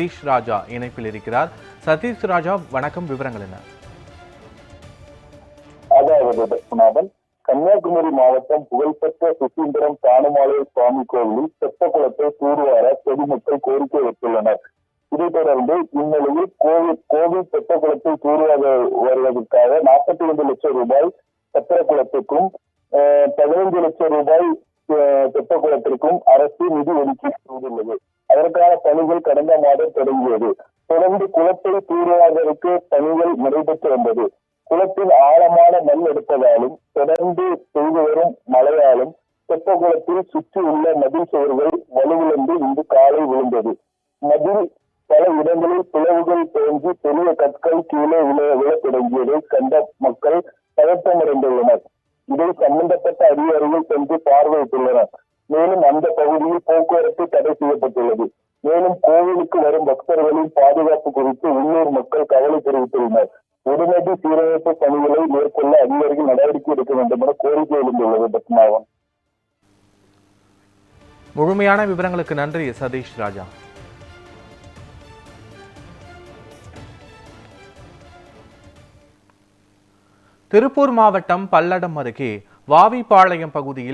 சதீஷ் ராஜா இணைப்பில் இருக்கிறார். சதீஷ் ராஜா வணக்கம். விவரங்கள் என்ன? அதாவது கன்னியாகுமரி மாவட்டம் புகழ்பெற்ற சுசீந்திரம் தானுமாலை சுவாமி கோவிலில் செத்த குளத்தை தூர்வார பொதுமக்கள் கோரிக்கை வைத்துள்ளனர் இதைத் தொடர்ந்து இந்நிலையில் கோவில் கோவில் செத்த குளத்தை தூர்வார வருவதற்காக நாற்பத்தி ஐந்து லட்சம் ரூபாய் சத்திர குளத்துக்கும் பதினைந்து லட்சம் ரூபாய் அஹ், செத்த குளத்திற்கும் அரசு நிதி ஒதுக்கீடு செய்துள்ளது. அதற்கான பணிகள் கடந்த மாதம் தொடங்கியது. தொடர்ந்து குளத்தை தூர்வாதற்கு பணிகள் நடைபெற்று வந்தது. குளத்தில் ஆழமான மண் எடுப்பதாலும் தொடர்ந்து பெய்து வரும் மழையாலும் தெப்ப குளத்தில் சுற்றி உள்ள மதில் சுவர்கள் வலுவிழந்து இன்று காலை விழுந்தது. மதில் பல இடங்களில் பிளவுகள் தோன்றி பெரிய கற்கள் கீழே விழ விழத் தொடங்கியதை கண்ட மக்கள் பதற்றமடைந்துள்ளனர். இதை சம்பந்தப்பட்ட அதிகாரிகள் சென்று பார்வையிட்டுள்ளனர். மேலும் அந்த பகுதியில் போக்குவரத்து தடை செய்யப்பட்டுள்ளது. மேலும் கோவிலுக்கு வரும் பக்தர்களின் பாதுகாப்பு குறித்து உள்ளூர் மக்கள் கவலை தெரிவித்துள்ளனர். உடனடி சீரமைப்பு பணிகளை மேற்கொள்ள அதிகாரிகள் நடவடிக்கை எடுக்க வேண்டும் என கோரிக்கை எழுந்துள்ளது பத்மாவன். முழுமையான விவரங்களுக்கு நன்றி சதீஷ் ராஜா. திருப்பூர் மாவட்டம் பல்லடம் அருகே வாவிப்பாளையம் பகுதியில்